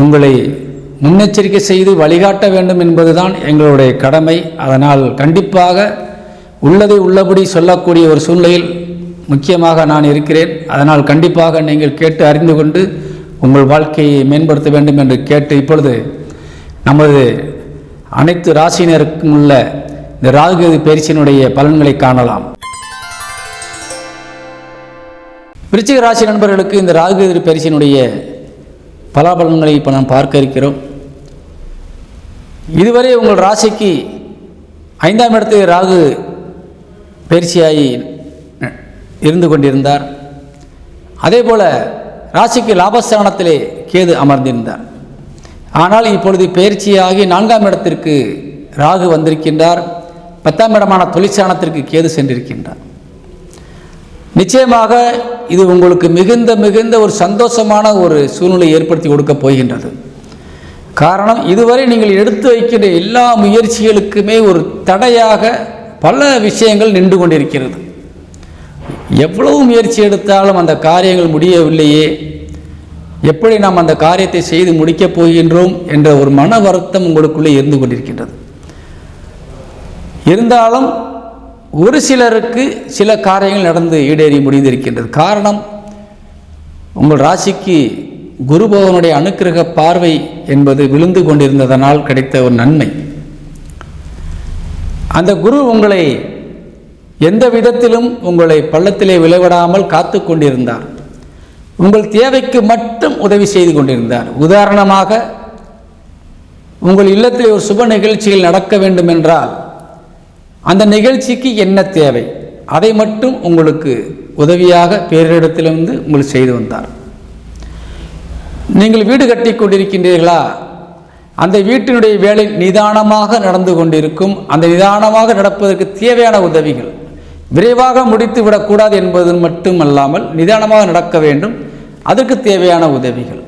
உங்களை முன்னெச்சரிக்கை செய்து வழிகாட்ட வேண்டும் என்பதுதான் எங்களுடைய கடமை. அதனால் கண்டிப்பாக உள்ளதை உள்ளபடி சொல்லக்கூடிய ஒரு சூழ்நிலையில் முக்கியமாக நான் இருக்கிறேன். அதனால் கண்டிப்பாக நீங்கள் கேட்டு அறிந்து கொண்டு உங்கள் வாழ்க்கையை மேம்படுத்த வேண்டும் என்று கேட்டு இப்பொழுது நமது அனைத்து ராசியினருக்கும் உள்ள இந்த ராகுகேது பயிற்சியினுடைய பலன்களை காணலாம். விருச்சிக ராசி நண்பர்களுக்கு இந்த ராகுகேது பயிற்சியினுடைய பலாபலன்களை இப்போ நாம் பார்க்க இருக்கிறோம். இதுவரை உங்கள் ராசிக்கு ஐந்தாம் இடத்தில் ராகு பயிற்சியாகி இருந்து கொண்டிருந்தார். அதே போல் ராசிக்கு லாபஸ்தானத்திலே கேது அமர்ந்திருந்தார். ஆனால் இப்பொழுது பயிற்சியாகி நான்காம் இடத்திற்கு ராகு வந்திருக்கின்றார். பத்தாம் இடமான தொழிற்சானத்திற்கு கேது சென்றிருக்கின்றார். நிச்சயமாக இது உங்களுக்கு மிகுந்த மிகுந்த ஒரு சந்தோஷமான ஒரு சூழ்நிலை ஏற்படுத்தி கொடுக்க போகின்றது. காரணம் இதுவரை நீங்கள் எடுத்து வைக்கின்ற எல்லா முயற்சிகளுக்குமே ஒரு தடையாக பல விஷயங்கள் நின்று கொண்டிருக்கிறது. எவ்வளவு முயற்சி எடுத்தாலும் அந்த காரியங்கள் முடியவில்லையே. எப்படி நாம் அந்த காரியத்தை செய்து முடிக்கப் போகின்றோம் என்ற ஒரு மன வருத்தம் உங்களுக்குள்ளே இருந்து கொண்டிருக்கின்றது. இருந்தாலும் ஒரு சிலருக்கு சில காரியங்கள் நடந்து ஈடேறி முடிந்திருக்கின்றது. காரணம் உங்கள் ராசிக்கு குருபோகனுடைய அனுக்கிரக பார்வை என்பது விழுந்து கொண்டிருந்ததனால் கிடைத்த ஒரு நன்மை. அந்த குரு உங்களை எந்த விதத்திலும் உங்களை பள்ளத்திலே விளைவிடாமல் காத்து கொண்டிருந்தார். உங்கள் தேவைக்கு மட்டும் உதவி செய்து கொண்டிருந்தார். உதாரணமாக உங்கள் இல்லத்தில் ஒரு சுப நிகழ்ச்சிகள் நடக்க வேண்டும் என்றால் அந்த நிகழ்ச்சிக்கு என்ன தேவை? அதை மட்டும் உங்களுக்கு உதவியாக பேரிடத்திலிருந்து உங்களுக்கு செய்து வந்தார். நீங்கள் வீடு கட்டி கொண்டிருக்கின்றீர்களா? அந்த வீட்டினுடைய வேலை நிதானமாக நடந்து கொண்டிருக்கும் அந்த நிதானமாக நடப்பதற்கு தேவையான உதவிகள் விரைவாக முடித்து விடக்கூடாது என்பது மட்டுமல்லாமல் நிதானமாக நடக்க வேண்டும். அதற்கு தேவையான உதவிகள்.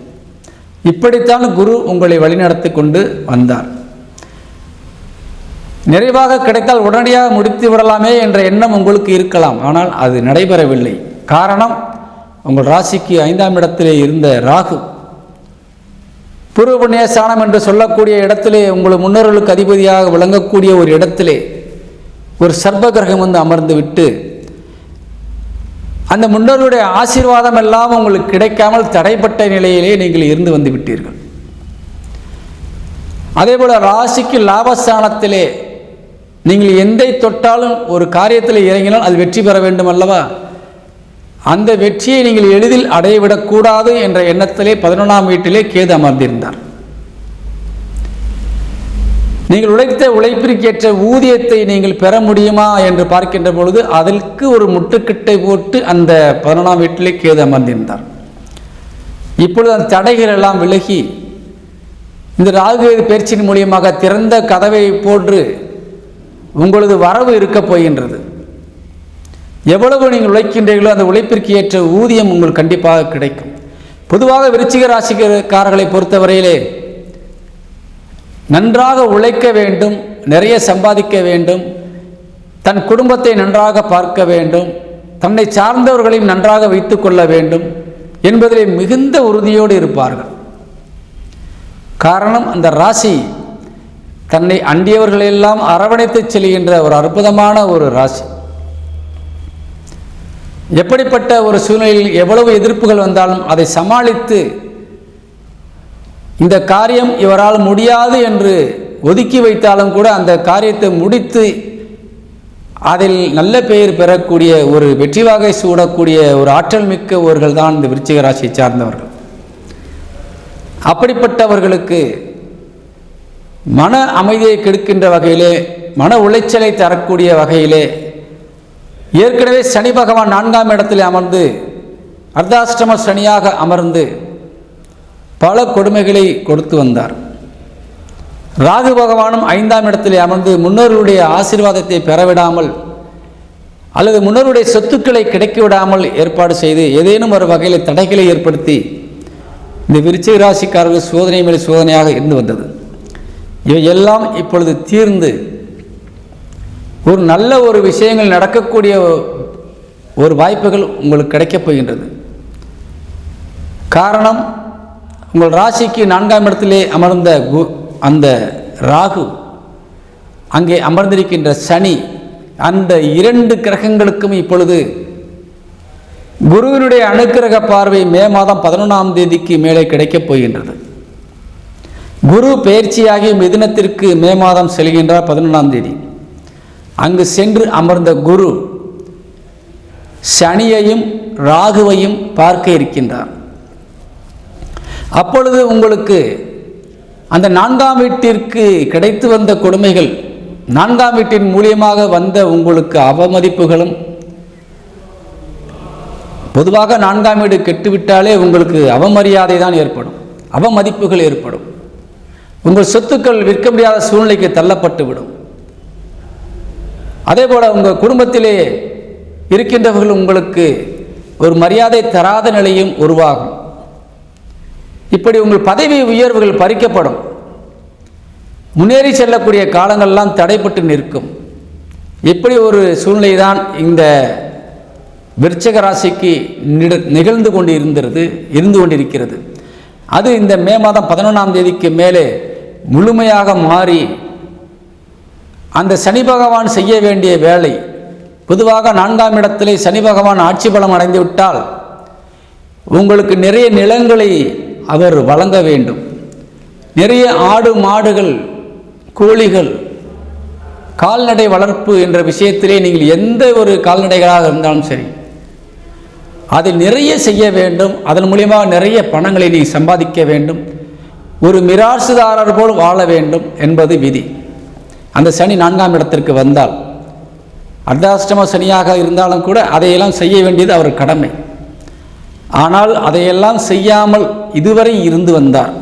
இப்படித்தான் குரு உங்களை வழிநடத்தி கொண்டு வந்தார். நிறைவாக கிடைத்தால் உடனடியாக முடித்து விடலாமே என்ற எண்ணம் உங்களுக்கு இருக்கலாம். ஆனால் அது நடைபெறவில்லை. காரணம் உங்கள் ராசிக்கு ஐந்தாம் இடத்திலே இருந்த ராகு. பூர்வ புண்ணியஸ்தானம் என்று சொல்லக்கூடிய இடத்திலே உங்கள் முன்னோர்களுக்கு அதிபதியாக விளங்கக்கூடிய ஒரு இடத்திலே ஒரு சர்ப கிரகம் வந்து அமர்ந்து விட்டு அந்த முன்னோருடைய ஆசீர்வாதம் எல்லாம் உங்களுக்கு கிடைக்காமல் தடைப்பட்ட நிலையிலே நீங்கள் இருந்து வந்து விட்டீர்கள். அதேபோல் ராசிக்கு லாபஸ்தானத்திலே நீங்கள் எந்தை தொட்டாலும் ஒரு காரியத்தில் இறங்கினால் அது வெற்றி பெற வேண்டும் அல்லவா? அந்த வெற்றியை நீங்கள் எளிதில் அடையவிடக்கூடாது என்ற எண்ணத்திலே பதினொன்றாம் வீட்டிலே கேது அமர்ந்திருந்தார். நீங்கள் உழைத்த உழைப்பிற்கேற்ற ஊதியத்தை நீங்கள் பெற முடியுமா என்று பார்க்கின்ற பொழுது அதற்கு ஒரு முட்டுக்கட்டை போட்டு அந்த பதினொன்றாம் வீட்டிலே கேது அமர்ந்திருந்தார். இப்பொழுது அந்த தடைகள் எல்லாம் விலகி இந்த ராகுவேது பயிற்சியின் மூலியமாக திறந்த கதவை போன்று உங்களது வரவு இருக்கப் போகின்றது. எவ்வளவு நீங்கள் உழைக்கின்றீர்களோ அந்த உழைப்பிற்கு ஏற்ற ஊதியம் உங்களுக்கு கண்டிப்பாக கிடைக்கும். பொதுவாக விருச்சிக ராசிக்காரர்களை பொறுத்தவரையிலே நன்றாக உழைக்க வேண்டும் நிறைய சம்பாதிக்க வேண்டும் தன் குடும்பத்தை நன்றாக பார்க்க வேண்டும் தன்னை சார்ந்தவர்களையும் நன்றாக வைத்து கொள்ள வேண்டும் என்பதிலே மிகுந்த உறுதியோடு இருப்பார்கள். காரணம் அந்த ராசி தன்னை அண்டியவர்களெல்லாம் அரவணைத்து செல்கின்ற ஒரு அற்புதமான ஒரு ராசி. எப்படிப்பட்ட ஒரு சூழ்நிலையில் எவ்வளவு எதிர்ப்புகள் வந்தாலும் அதை சமாளித்து இந்த காரியம் இவரால் முடியாது என்று ஒதுக்கி வைத்தாலும் கூட அந்த காரியத்தை முடித்து அதில் நல்ல பெயர் பெறக்கூடிய ஒரு வெற்றி வகை சூடக்கூடிய ஒரு ஆற்றல் மிக்கவர்கள் தான் இந்த விருச்சிக ராசியை சார்ந்தவர்கள். அப்படிப்பட்டவர்களுக்கு மன அமைதியை கெடுக்கின்ற வகையிலே மன உளைச்சலை தரக்கூடிய வகையிலே ஏற்கனவே சனி பகவான் நான்காம் இடத்தில் அமர்ந்து அர்த்தாஷ்டம சனியாக அமர்ந்து பல கொடுமைகளை கொடுத்து வந்தார். ராகு பகவானும் ஐந்தாம் இடத்திலே அமர்ந்து முன்னோர்களுடைய ஆசீர்வாதத்தை பெறவிடாமல் அல்லது முன்னோருடைய சொத்துக்களை கிடைக்க விடாமல் ஏற்பாடு செய்து ஏதேனும் ஒரு வகையில் தடைகளை ஏற்படுத்தி இந்த விருச்சிக ராசிக்காரர்கள் சோதனை மேல் சோதனையாக இருந்து வந்தது. இவையெல்லாம் இப்பொழுது தீர்ந்து ஒரு நல்ல ஒரு விஷயங்கள் நடக்கக்கூடிய ஒரு வாய்ப்புகள் உங்களுக்கு கிடைக்கப் போகின்றது. காரணம் உங்கள் ராசிக்கு நான்காம் இடத்திலே அமர்ந்த கு அந்த ராகு அங்கே அமர்ந்திருக்கின்ற சனி அந்த இரண்டு கிரகங்களுக்கும் இப்பொழுது குருவினுடைய அனுக்கிரக பார்வை மே மாதம் பதினொன்றாம் தேதிக்கு மேலே கிடைக்கப் போகின்றது. குரு பயிற்சியாகி மிதுனத்திற்கு மே மாதம் செல்கின்றார் பதினொன்றாம் தேதி. அங்கு சென்று அமர்ந்த குரு சனியையும் ராகுவையும் பார்க்க இருக்கின்றார். அப்பொழுது உங்களுக்கு அந்த நான்காம் வீட்டிற்கு கிடைத்து வந்த கொடுமைகள் நான்காம் வீட்டின் மூலியமாக வந்த உங்களுக்கு அவமதிப்புகளும் பொதுவாக நான்காம் வீடு கெட்டுவிட்டாலே உங்களுக்கு அவமரியாதை தான் ஏற்படும் அவமதிப்புகள் ஏற்படும். உங்கள் சொத்துக்கள் விற்க முடியாத சூழ்நிலைக்கு தள்ளப்பட்டு விடும். அதே போல் உங்கள் குடும்பத்திலே இருக்கின்றவர்கள் உங்களுக்கு ஒரு மரியாதை தராத நிலையும் உருவாகும். இப்படி உங்கள் பதவி உயர்வுகள் பறிக்கப்படும். முன்னேறி செல்லக்கூடிய காலங்கள்லாம் தடைப்பட்டு நிற்கும். இப்படி ஒரு சூழ்நிலை தான் இந்த விருச்சக ராசிக்கு நிட- நிகழ்ந்து கொண்டு இருந்தது இருந்து கொண்டிருக்கிறது. அது இந்த மே மாதம் பதினொன்றாம் தேதிக்கு மேலே முழுமையாக மாறி அந்த சனி பகவான் செய்ய வேண்டிய வேலை பொதுவாக நான்காம் இடத்திலே சனி பகவான் ஆட்சி பலம் அடைந்து விட்டால் உங்களுக்கு நிறைய நிலங்களை அவர் வழங்க வேண்டும். நிறைய ஆடு மாடுகள் கோழிகள் கால்நடை வளர்ப்பு என்ற விஷயத்திலே நீங்கள் எந்த ஒரு கால்நடைகளாக இருந்தாலும் சரி அதை நிறைய செய்ய வேண்டும். அதன் மூலியமாக நிறைய பணங்களை நீ சம்பாதிக்க வேண்டும். ஒரு மிராசுதாரர் போல் வாழ வேண்டும் என்பது விதி. அந்த சனி நான்காம் இடத்திற்கு வந்தால் அர்த்தாஷ்டம சனியாக இருந்தாலும் கூட அதையெல்லாம் செய்ய வேண்டியது அவர் கடமை. ஆனால் அதையெல்லாம் செய்யாமல் இதுவரை இருந்து வந்தார்.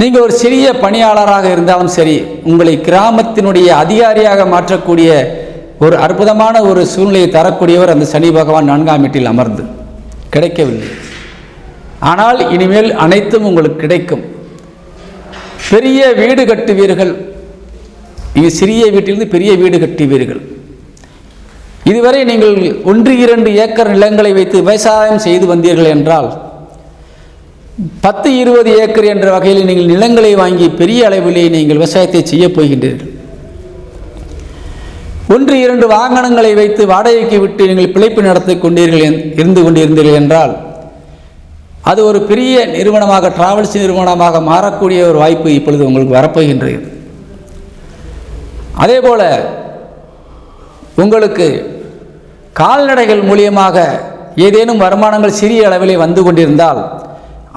நீங்கள் ஒரு சிறிய பணியாளராக இருந்தாலும் சரி உங்களை கிராமத்தினுடைய அதிகாரியாக மாற்றக்கூடிய ஒரு அற்புதமான ஒரு சூழ்நிலையை தரக்கூடியவர் அந்த சனி பகவான் நான்காம் வீட்டில் அமர்ந்து. கிடைக்கவில்லை. ஆனால் இனிமேல் அனைத்தும் உங்களுக்கு கிடைக்கும். பெரிய வீடு கட்டுவீர்கள். நீங்கள் சிறிய வீட்டிலிருந்து பெரிய வீடு கட்டுவீர்கள். இதுவரை நீங்கள் ஒன்று இரண்டு ஏக்கர் நிலங்களை வைத்து விவசாயம் செய்து வந்தீர்கள் என்றால் பத்து இருபது ஏக்கர் என்ற வகையில் நீங்கள் நிலங்களை வாங்கி பெரிய அளவிலே நீங்கள் விவசாயத்தை செய்யப் போகின்றீர்கள். ஒன்று இரண்டு வாகனங்களை வைத்து வாடகைக்கு விட்டு நீங்கள் பிழைப்பு நடத்தி கொண்டீர்கள் என்- இருந்து கொண்டிருந்தீர்கள் என்றால் அது ஒரு பெரிய நிறுவனமாக டிராவல்ஸ் நிறுவனமாக மாறக்கூடிய ஒரு வாய்ப்பு இப்பொழுது உங்களுக்கு வரப்போகின்றது. அதே போல உங்களுக்கு கால்நடைகள் மூலியமாக ஏதேனும் வருமானங்கள் சிறிய அளவிலே வந்து கொண்டிருந்தால்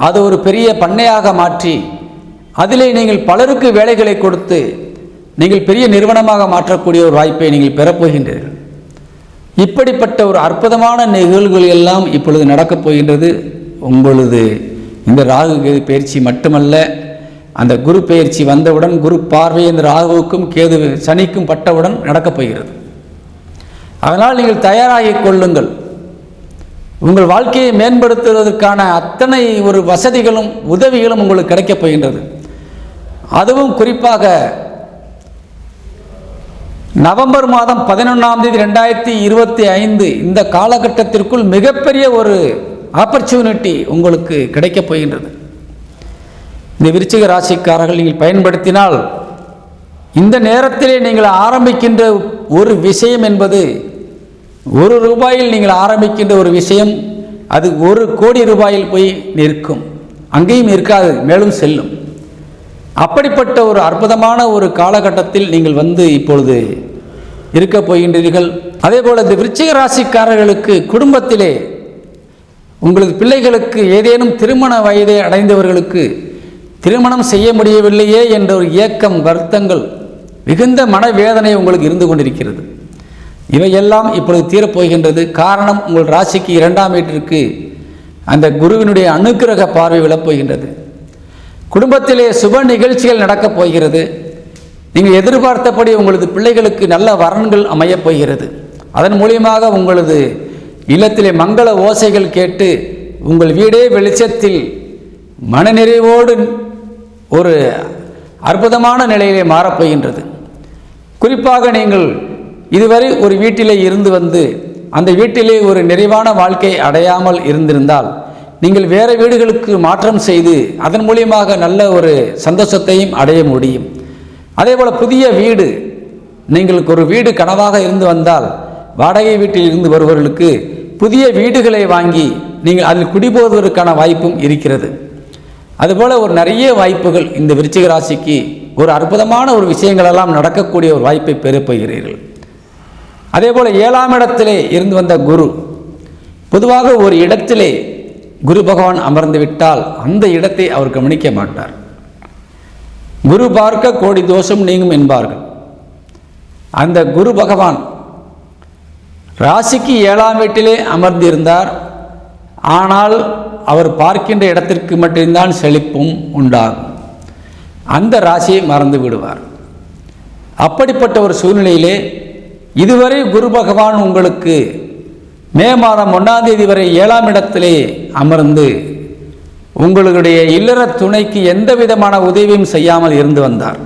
அது ஒரு பெரிய பண்ணையாக மாற்றி அதிலே நீங்கள் பலருக்கு வேலைகளை கொடுத்து நீங்கள் பெரிய நிறுவனமாக மாற்றக்கூடிய ஒரு வாய்ப்பை நீங்கள் பெறப்போகின்றீர்கள். இப்படிப்பட்ட ஒரு அற்புதமான நிகழ்வுகள் எல்லாம் இப்பொழுது நடக்கப் போகின்றது. உங்களது இந்த ராகு கேது பயிற்சி மட்டுமல்ல அந்த குரு பயிற்சி வந்தவுடன் குரு பார்வை இந்த ராகுவுக்கும் கேது சனிக்கும் பட்டவுடன் நடக்கப் போகிறது. அதனால் நீங்கள் தயாராகிக் கொள்ளுங்கள். உங்கள் வாழ்க்கையை மேம்படுத்துவதற்கான அத்தனை ஒரு வசதிகளும் உதவிகளும் உங்களுக்கு கிடைக்கப் போகின்றது. அதுவும் குறிப்பாக நவம்பர் மாதம் பதினொன்றாம் தேதி ரெண்டாயிரத்தி இருபத்தி ஐந்து இந்த காலகட்டத்திற்குள் மிகப்பெரிய ஒரு ஆப்பர்ச்சுனிட்டி உங்களுக்கு கிடைக்கப் போகின்றது. இந்த விருச்சிக ராசிக்காரர்கள் நீங்கள் பயன்படுத்தினால் இந்த நேரத்திலே நீங்கள் ஆரம்பிக்கின்ற ஒரு விஷயம் என்பது ஒரு ரூபாயில் நீங்கள் ஆரம்பிக்கின்ற ஒரு விஷயம் அது ஒரு கோடி ரூபாயில் போய் நிற்கும். அங்கேயும் இருக்காது மேலும் செல்லும். அப்படிப்பட்ட ஒரு அற்புதமான ஒரு காலகட்டத்தில் நீங்கள் வந்து இப்பொழுது இருக்க போகின்றீர்கள். அதே போல இந்த விருச்சிக ராசிக்காரர்களுக்கு குடும்பத்திலே உங்களது பிள்ளைகளுக்கு ஏதேனும் திருமண வயதை அடைந்தவர்களுக்கு திருமணம் செய்ய முடியவில்லையே என்ற ஒரு ஏக்கம் வருத்தங்கள் மிகுந்த மனவேதனை உங்களுக்கு இருந்து கொண்டிருக்கிறது. இவையெல்லாம் இப்பொழுது தீரப்போகின்றது. காரணம் உங்கள் ராசிக்கு இரண்டாம் வீட்டிற்கு அந்த குருவினுடைய அனுக்கிரக பார்வை விழப்போகின்றது. குடும்பத்திலே சுப நிகழ்ச்சிகள் நடக்கப் போகிறது. நீங்கள் எதிர்பார்த்தபடி உங்களது பிள்ளைகளுக்கு நல்ல வரன்கள் அமையப் போகிறது. அதன் மூலியமாக உங்களது இல்லத்திலே மங்கள ஓசைகள் கேட்டு உங்கள் வீடே வெளிச்சத்தில் மனநிறைவோடு ஒரு அற்புதமான நிலையிலே மாறப்போகின்றது குறிப்பாக நீங்கள் இதுவரை ஒரு வீட்டிலே இருந்து வந்து அந்த வீட்டிலே ஒரு நிறைவான வாழ்க்கை அடையாமல் இருந்திருந்தால் நீங்கள் வேறு வீடுகளுக்கு மாற்றம் செய்து அதன் மூலியமாக நல்ல ஒரு சந்தோஷத்தையும் அடைய முடியும். அதே போல் புதிய வீடு நீங்களுக்கு ஒரு வீடு கனவாக இருந்து வந்தால் வாடகை வீட்டில் இருந்து வருபவர்களுக்கு புதிய வீடுகளை வாங்கி நீங்கள் அதில் குடிபோவதற்கான வாய்ப்பும் இருக்கிறது. அதுபோல் ஒரு நிறைய வாய்ப்புகள் இந்த விருச்சிக ராசிக்கு ஒரு அற்புதமான ஒரு விஷயங்களெல்லாம் நடக்கக்கூடிய ஒரு வாய்ப்பை பெறப்போகிறீர்கள். அதே போல் ஏழாம் இடத்திலே இருந்து வந்த குரு பொதுவாக ஒரு இடத்திலே குரு பகவான் அமர்ந்து விட்டால் அந்த இடத்தை அவர் கவனிக்க மாட்டார். குரு பார்க்க கோடி தோஷம் நீங்கும் என்பார்கள். அந்த குரு பகவான் ராசிக்கு ஏழாம் வீட்டிலே அமர்ந்திருந்தார். ஆனால் அவர் பார்க்கின்ற இடத்திற்கு மட்டும்தான் செழிப்பும் உண்டாகும். அந்த ராசியை மறந்து விடுவார். அப்படிப்பட்ட ஒரு சூழ்நிலையிலே இதுவரை குரு பகவான் உங்களுக்கு மே மாதம் ஒன்றாம் தேதி வரை ஏழாம் இடத்திலே அமர்ந்து உங்களுடைய இல்லற துணைக்கு எந்த விதமான உதவியும் செய்யாமல் இருந்து வந்தார்.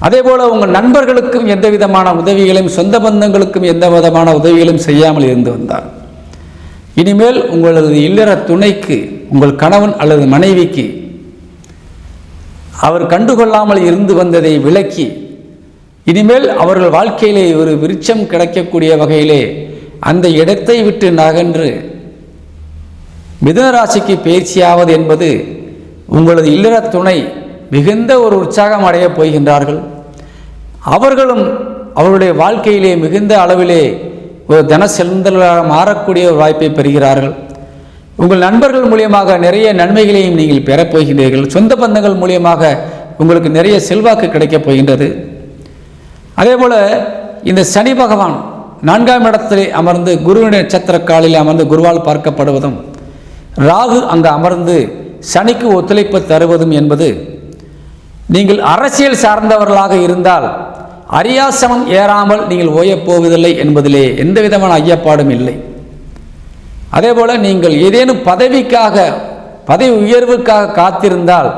அதே போல் உங்கள் நண்பர்களுக்கும் எந்த விதமான உதவிகளையும் சொந்த பந்தங்களுக்கும் எந்த விதமான உதவிகளையும் செய்யாமல் இருந்து வந்தார். இனிமேல் உங்களது இல்லற துணைக்கு உங்கள் கணவன் அல்லது மனைவிக்கு அவர் கண்டுகொள்ளாமல் இருந்து வந்ததை விளக்கி இனிமேல் அவர்கள் வாழ்க்கையிலே ஒரு விருட்சம் கிடைக்கக்கூடிய வகையிலே அந்த இடத்தை விட்டு நகன்று மிதனராசிக்கு பேச்சியாவது பயிற்சியாவது என்பது உங்களது இல்லற துணை மிகுந்த ஒரு உற்சாகம் அடைய போகின்றார்கள். அவர்களும் அவருடைய வாழ்க்கையிலே மிகுந்த அளவிலே ஒரு தன செல்வந்தர்களாக மாறக்கூடிய ஒரு வாய்ப்பை பெறுகிறார்கள். உங்கள் நண்பர்கள் மூலியமாக நிறைய நன்மைகளையும் நீங்கள் பெறப்போகின்றீர்கள் சொந்த பந்தங்கள் மூலியமாக உங்களுக்கு நிறைய செல்வாக்கு கிடைக்கப் போகின்றது. அதே போல இந்த சனி பகவான் நான்காம் இடத்தில் அமர்ந்து குருவின் நட்சத்திர காலில் அமர்ந்து குருவால் பார்க்கப்படுவதும் ராகு அங்கு அமர்ந்து சனிக்கு ஒத்துழைப்பு தருவதும் என்பது நீங்கள் அரசியல் சார்ந்தவர்களாக இருந்தால் அரியாசனம் ஏறாமல் நீங்கள் ஓயப் போவதில்லை என்பதிலே எந்த விதமான ஐயப்பாடும் இல்லை. அதே போல் நீங்கள் ஏதேனும் பதவிக்காக பதவி உயர்வுக்காக காத்திருந்தால்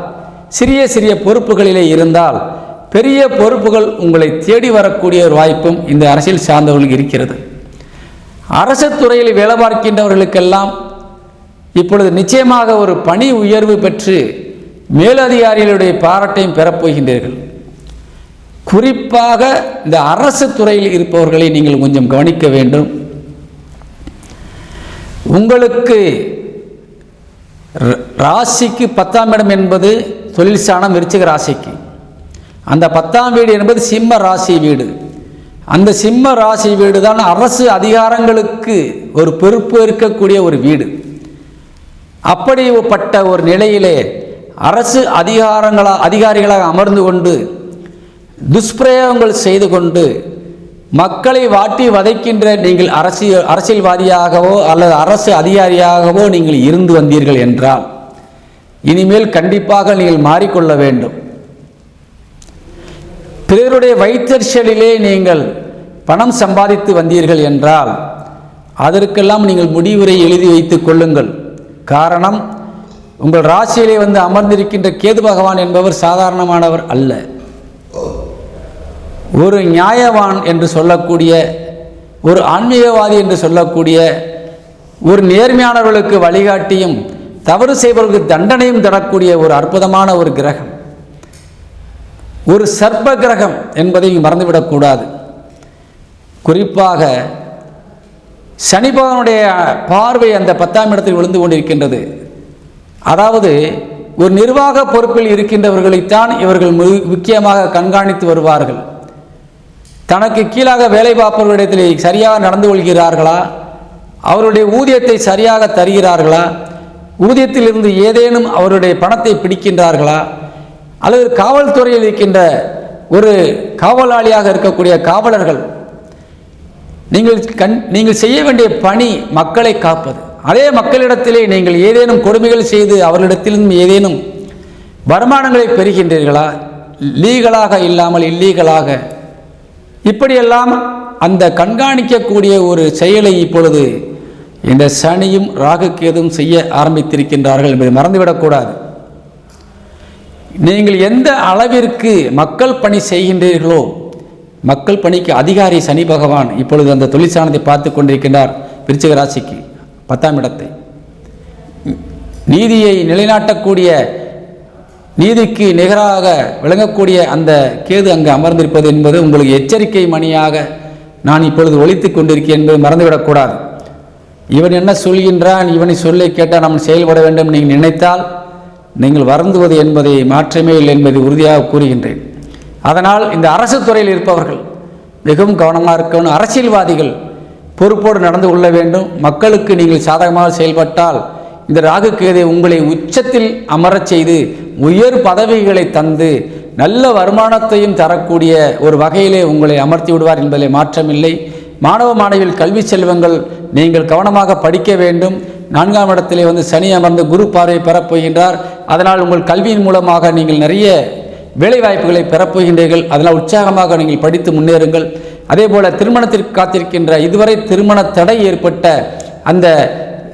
சிறிய சிறிய பொறுப்புகளிலே இருந்தால் பெரிய பொறுப்புகள் உங்களை தேடி வரக்கூடிய ஒரு வாய்ப்பும் இந்த அரசியல் சார்ந்தவர்களுக்கு இருக்கிறது. அரசு துறையில் வேலை பார்க்கின்றவர்களுக்கெல்லாம் இப்பொழுது நிச்சயமாக ஒரு பணி உயர்வு பெற்று மேலதிகாரிகளுடைய பாராட்டையும் பெறப்போகின்றீர்கள் குறிப்பாக இந்த அரசு துறையில் இருப்பவர்களை நீங்கள் கொஞ்சம் கவனிக்க வேண்டும். உங்களுக்கு ர- ராசிக்கு பத்தாம் இடம் என்பது தொழில் சாணம் விருச்சிக ராசிக்கு. அந்த பத்தாம் வீடு என்பது சிம்ம ராசி வீடு. அந்த சிம்ம ராசி வீடு தான் அரசு அதிகாரங்களுக்கு ஒரு பொறுப்பு இருக்கக்கூடிய ஒரு வீடு. அப்படிப்பட்ட ஒரு நிலையிலே அரசு அதிகாரங்களா அதிகாரிகளாக அமர்ந்து கொண்டு துஷ்பிரயோகங்கள் செய்து கொண்டு மக்களை வாட்டி வதைக்கின்ற நீங்கள் அரசியல் அரசியல்வாதியாகவோ அல்லது அரசு அதிகாரியாகவோ நீங்கள் இருந்து வந்தீர்கள் என்றால் இனிமேல் கண்டிப்பாக நீங்கள் மாறிக்கொள்ள வேண்டும். பிறருடைய வைத்தறிச்சலிலே நீங்கள் பணம் சம்பாதித்து வந்தீர்கள் என்றால் அதற்கெல்லாம் நீங்கள் முடிவுரை எழுதி வைத்துக் கொள்ளுங்கள். காரணம் உங்கள் ராசியிலே வந்து அமர்ந்திருக்கின்ற கேது பகவான் என்பவர் சாதாரணமானவர் அல்ல. ஒரு நியாயவான் என்று சொல்லக்கூடிய ஒரு ஆன்மீகவாதி என்று சொல்லக்கூடிய ஒரு நேர்மையானவர்களுக்கு வழிகாட்டியும் தவறு செய்பவர்களுக்கு தண்டனையும் தரக்கூடிய ஒரு அற்புதமான ஒரு கிரகம். ஒரு சர்ப்ப கிரகம் என்பதை மறந்துவிடக்கூடாது குறிப்பாக சனி பகவானுடைய பார்வை அந்த பத்தாம் இடத்தில் விழுந்து கொண்டிருக்கின்றது. அதாவது ஒரு நிர்வாக பொறுப்பில் இருக்கின்றவர்களைத்தான் இவர்கள் மு- முக்கியமாக கண்காணித்து வருவார்கள். தனக்கு கீழாக வேலை பார்ப்பவர்களிடத்தில் சரியாக நடந்து கொள்கிறார்களா? அவருடைய ஊதியத்தை சரியாக தருகிறார்களா? ஊதியத்திலிருந்து ஏதேனும் அவருடைய பணத்தை பிடிக்கின்றார்களா? அல்லது காவல்துறையில் இருக்கின்ற ஒரு காவலாளியாக இருக்கக்கூடிய காவலர்கள் நீங்கள் கண் நீங்கள் செய்ய வேண்டிய பணி மக்களை காப்பது. அதே மக்களிடத்திலே நீங்கள் ஏதேனும் கொடுமைகள் செய்து அவர்களிடத்திலும் ஏதேனும் வருமானங்களை பெறுகின்றீர்களா? லீகலாக இல்லாமல் இல்லீகலாக. இப்படியெல்லாம் அந்த கண்காணிக்கக்கூடிய ஒரு செயலை இப்பொழுது இந்த சனியும் ராகுக்கேதும் செய்ய ஆரம்பித்திருக்கின்றார்கள் என்பதை மறந்துவிடக்கூடாது நீங்கள் எந்த அளவிற்கு மக்கள் பணி செய்கின்றீர்களோ மக்கள் பணிக்கு அதிகாரி சனி பகவான் இப்பொழுது அந்த தொழிற்சாலத்தை பார்த்து கொண்டிருக்கின்றார் விருச்சிக ராசிக்கு. பத்தாம் இடத்தை. நீதியை நிலைநாட்டக்கூடிய நீதிக்கு நிகராக விளங்கக்கூடிய அந்த கேது அங்கு அமர்ந்திருப்பது என்பது உங்களுக்கு எச்சரிக்கை மணியாக நான் இப்பொழுது ஒலித்துக் கொண்டிருக்கேன் என்பதை மறந்துவிடக்கூடாது இவன் என்ன சொல்கின்றான்? இவனை சொல்லை கேட்டால் நாம் செயல்பட வேண்டும் நீங்கள் நினைத்தால் நீங்கள் வருந்துவது என்பதை மாற்றமே இல்லை என்பதை உறுதியாக கூறுகின்றேன். அதனால் இந்த அரசு துறையில் இருப்பவர்கள் மிகவும் கவனமாக இருக்கணும். அரசியல்வாதிகள் பொறுப்போடு நடந்து கொள்ள வேண்டும். மக்களுக்கு நீங்கள் சாதகமாக செயல்பட்டால் இந்த ராகு கேதை உங்களை உச்சத்தில் அமரச் செய்து உயர் பதவிகளை தந்து நல்ல வருமானத்தையும் தரக்கூடிய ஒரு வகையிலே உங்களை அமர்த்தி விடுவார் என்பதில் மாற்றமில்லை. மாணவ மாணவியில் கல்வி செல்வங்கள் நீங்கள் கவனமாக படிக்க வேண்டும். நான்காம் இடத்திலே வந்து சனி அமர்ந்து குரு பார்வை பெறப்போகின்றார் அதனால் உங்கள் கல்வியின் மூலமாக நீங்கள் நிறைய வேலைவாய்ப்புகளை பெறப்போகின்றீர்கள் அதனால் உற்சாகமாக நீங்கள் படித்து முன்னேறுங்கள். அதே போல் திருமணத்திற்கு காத்திருக்கின்ற இதுவரை திருமண தடை ஏற்பட்ட அந்த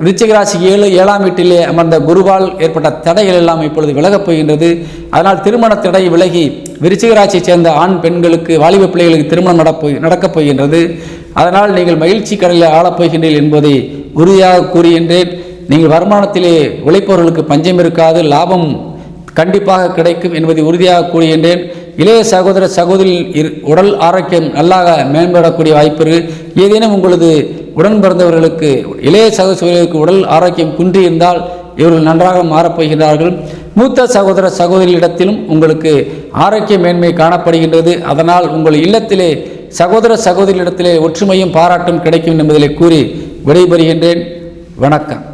ரிச்சிகராசி ஏழு ஏழாம் வீட்டிலே அமர்ந்த குருவால் ஏற்பட்ட தடைகள் எல்லாம் இப்பொழுது விலகப் போகின்றது. அதனால் திருமண தடை விலகி விருச்சிகராசியைச் சேர்ந்த ஆண் பெண்களுக்கு வாலிப பிள்ளைகளுக்கு திருமணம் நடப்போ நடக்கப் போகின்றது. அதனால் நீங்கள் மகிழ்ச்சி கடலில் ஆளப் போகின்றீர்கள் என்பதை உறுதியாக கூறுகின்றேன். நீங்கள் வருமானத்திலே உழைப்பவர்களுக்கு பஞ்சம் இருக்காது லாபம் கண்டிப்பாக கிடைக்கும் என்பதை உறுதியாக கூறுகின்றேன். இளைய சகோதர சகோதரி இரு- உடல் ஆரோக்கியம் நல்லாக மேம்படக்கூடிய வாய்ப்பு இருக்கு. ஏதேனும் உங்களது உடன் பிறந்தவர்களுக்கு இளைய சகோதரர்களுக்கு உடல் ஆரோக்கியம் குன்றி இருந்தால் இவர்கள் நன்றாக மாறப்போகிறார்கள் மூத்த சகோதர சகோதரியிடத்திலும் உங்களுக்கு ஆரோக்கிய மேன்மை காணப்படுகின்றது. அதனால் உங்கள் இல்லத்திலே சகோதர சகோதரிகளிடத்திலே ஒற்றுமையும் பாராட்டும் கிடைக்கும் என்பதிலே கூறி விடைபெறுகின்றேன். வணக்கம்.